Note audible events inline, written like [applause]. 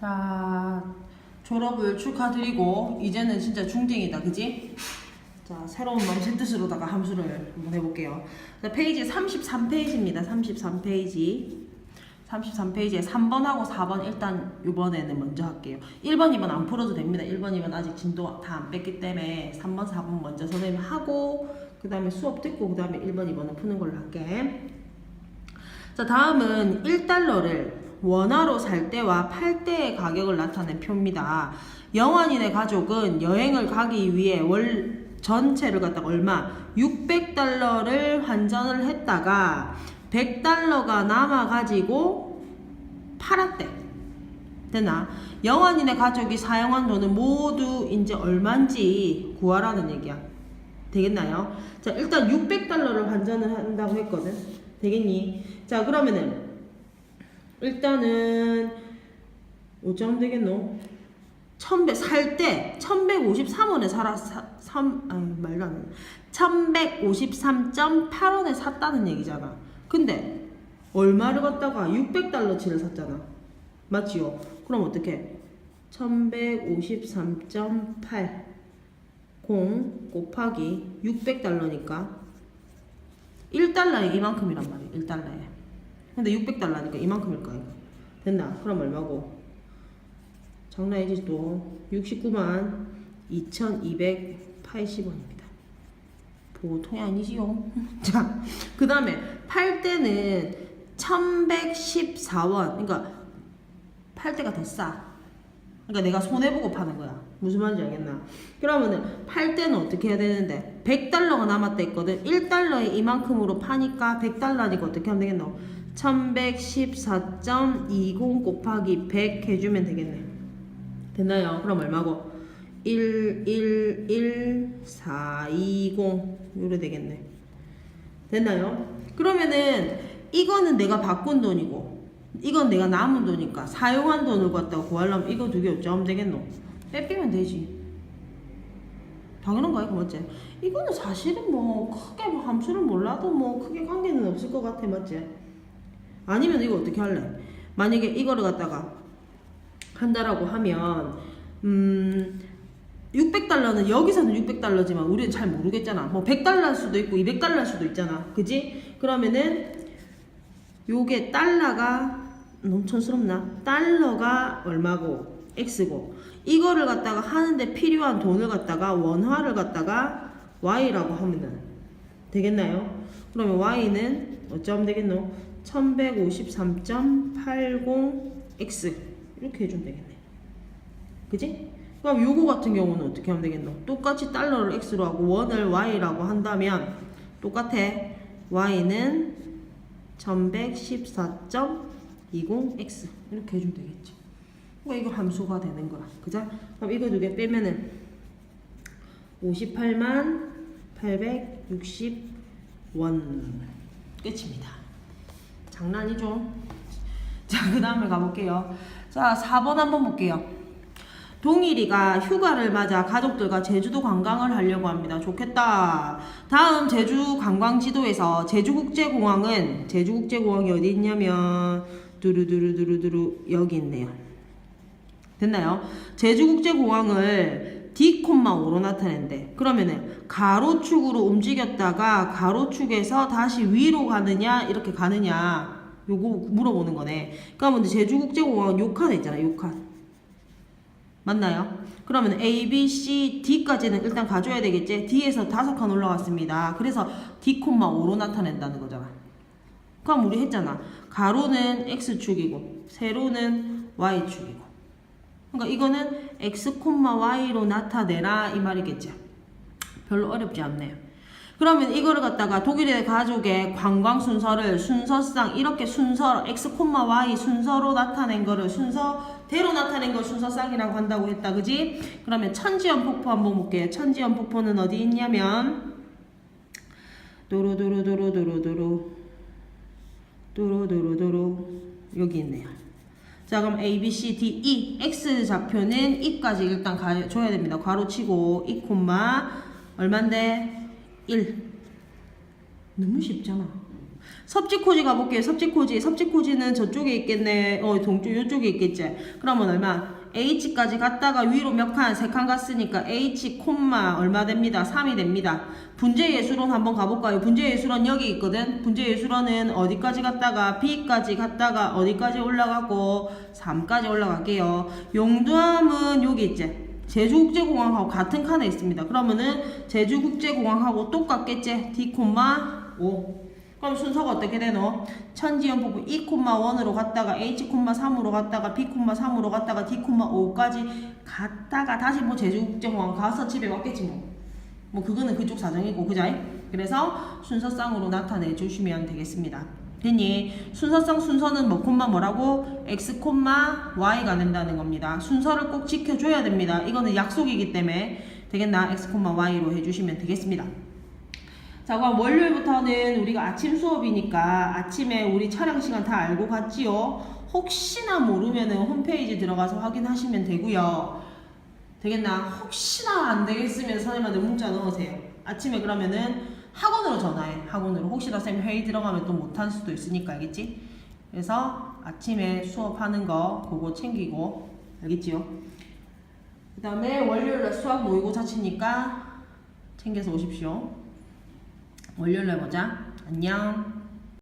자, 졸업을 축하드리고 이제는 진짜 중딩이다, 그지? 자, 새로운 넘친 뜻으로다가 함수를 한번 해볼게요. 자, 페이지 33페이지입니다. 33페이지. 33페이지에 3번하고 4번 일단 이번에는 먼저 할게요. 1번, 2번 안 풀어도 됩니다. 1번, 2번 아직 진도 다 안 뺐기 때문에 3번, 4번 먼저 선생님 하고 그 다음에 수업 듣고 그 다음에 1번, 2번은 푸는 걸로 할게. 자, 다음은 1달러를 원화로 살 때와 팔 때의 가격을 나타낸 표입니다. 영환인의 가족은 여행을 가기 위해 월 전체를 갖다가 얼마? 600달러를 환전을 했다가 100달러가 남아 가지고 팔았대. 되나? 영환인의 가족이 사용한 돈은 모두 이제 얼마인지 구하라는 얘기야. 되겠나요? 자, 일단 600달러를 환전을 한다고 했거든. 되겠니? 자, 그러면은 일단은 어쩌면 되겠노? 1100, 살때 1153원에 살아 사, 3 아니 말도 안 돼. 1153.8원에 샀다는 얘기잖아. 근데 얼마를 갖다가 600달러치를 샀잖아. 맞지요? 그럼 어떻게? 1153.8 0 곱하기 600달러니까 1달러에 이만큼이란 말이야. 1달러에. 근데 600달러니까 이만큼일 거야. 됐나? 그럼 얼마고? 장난이지 또 69만 2280원입니다. 보통이 아니지요. [laughs] 자, 그 다음에 팔 때는 1114원. 그러니까 팔 때가 더 싸. 그러니까 내가 손해보고 파는 거야. 무슨 말인지 알겠나? 그러면은 팔 때는 어떻게 해야 되는데 100달러가 남았다 했거든. 1달러에 이만큼으로 파니까 100달러니까 어떻게 하면 되겠노? 1114.20 곱하기 100 해주면 되겠네. 됐나요? 그럼 얼마고? 1, 1, 1, 4, 20 요래 되겠네. 됐나요? 그러면은 이거는 내가 바꾼 돈이고 이건 내가 남은 돈이니까 사용한 돈을 갖다가 구하려면 이거 두 개 어쩌면 되겠노? 빼빼면 되지. 당연한 거야, 이거 맞지? 이거는 사실은 뭐 크게 뭐 함수를 몰라도 뭐 크게 관계는 없을 것 같아, 맞지? 아니면 이거 어떻게 할래? 만약에 이거를 갖다가 한다라고 하면 음 600달러는 여기서는 600달러지만 우리는 잘 모르겠잖아. 뭐 100달러일 수도 있고 200달러일 수도 있잖아. 그지? 그러면은 요게 달러가 너무 촌스럽나? 달러가 얼마고 x고 이거를 갖다가 하는데 필요한 돈을 갖다가 원화를 갖다가 y라고 하면 되겠나요? 그러면 y는 어쩌면 되겠노? 1153.80x 이렇게 해주면 되겠네. 그지? 그럼 요거 같은 경우는 어떻게 하면 되겠노? 똑같이 달러를 x로 하고 원을 y라고 한다면 똑같아. y는 1114.20x 이렇게 해주면 되겠지. 뭐 이거 함수가 되는 거야. 그죠? 그럼 이거 두 개 빼면은 58만 860원 끝입니다. 장난이죠? 자, 그 다음에 가볼게요. 자, 4번 한번 볼게요. 동일이가 휴가를 맞아 가족들과 제주도 관광을 하려고 합니다. 좋겠다. 다음 제주 관광 지도에서 제주국제공항은 제주국제공항이 어디 있냐면 두루두루두루두루 여기 있네요. 됐나요? 제주국제공항을 D, 5로 나타낸대. 그러면은 가로축으로 움직였다가 가로축에서 다시 위로 가느냐 이렇게 가느냐 요거 물어보는 거네. 그러면 이제 제주국제공항 요 칸에 있잖아. 요 칸. 맞나요? 그러면 A, B, C, D까지는 일단 가져야 되겠지? D에서 다섯 칸 올라왔습니다. 그래서 D, 5로 나타낸다는 거잖아. 그럼 우리 했잖아. 가로는 X축이고, 세로는 Y축이고. 그러니까 이거는 X, Y로 나타내라 이 말이겠죠. 별로 어렵지 않네요. 그러면 이거를 갖다가 독일의 가족의 관광 순서를 순서상 이렇게 순서 X, Y 순서로 나타낸 거를 순서대로 나타낸 걸 순서상이라고 한다고 했다. 그지? 그러면 천지연 폭포 한번 볼게요. 천지연 폭포는 어디 있냐면 도로도로도로도로도로 도로도로도로 여기 있네요. 자 그럼 A, B, C, D, E, X 좌표는 E까지 일단 가줘야 됩니다. 괄호치고 E, 얼만데? 1 너무 쉽잖아. 섭지코지 가볼게요. 섭지코지. 섭지코지는 저쪽에 있겠네. 어, 동쪽, 이쪽에 있겠지. 그러면 얼마? H까지 갔다가 위로 몇 칸? 세 칸 갔으니까 H, 콤마 얼마 됩니다? 3이 됩니다. 분재예술원 한번 가볼까요? 분재예술원 여기 있거든? 분재예술원은 어디까지 갔다가 B까지 갔다가 어디까지 올라가고 3까지 올라갈게요. 용두암은 여기 있지? 제주국제공항하고 같은 칸에 있습니다. 그러면은 제주국제공항하고 똑같겠지? D, 5. 그럼 순서가 어떻게 되노? 천지연 부분 2,1으로 갔다가 H,3으로 갔다가 B,3으로 갔다가 D,5까지 갔다가 다시 뭐 제주국제공항 가서 집에 왔겠지 뭐. 뭐 그거는 그쪽 사정이고 그자이? 그래서 순서상으로 나타내 주시면 되겠습니다. 됐니? 순서상 순서는 뭐 콤마 뭐라고? X 콤마 Y가 된다는 겁니다. 순서를 꼭 지켜줘야 됩니다. 이거는 약속이기 때문에 되겠나? X 콤마 Y로 해주시면 되겠습니다. 자, 그럼 월요일부터는 우리가 아침 수업이니까 아침에 우리 촬영 시간 다 알고 갔지요? 혹시나 모르면은 홈페이지 들어가서 확인하시면 되고요. 되겠나? 혹시나 안 되겠으면 선생님한테 문자 넣으세요. 아침에 그러면은 학원으로 전화해. 학원으로. 혹시나 쌤 회의 들어가면 또 못할 수도 있으니까 알겠지? 그래서 아침에 수업하는 거 그거 챙기고 알겠지요? 그 다음에 월요일날 수학 모의고사 치니까 챙겨서 오십시오. 월요일날 보자. 안녕.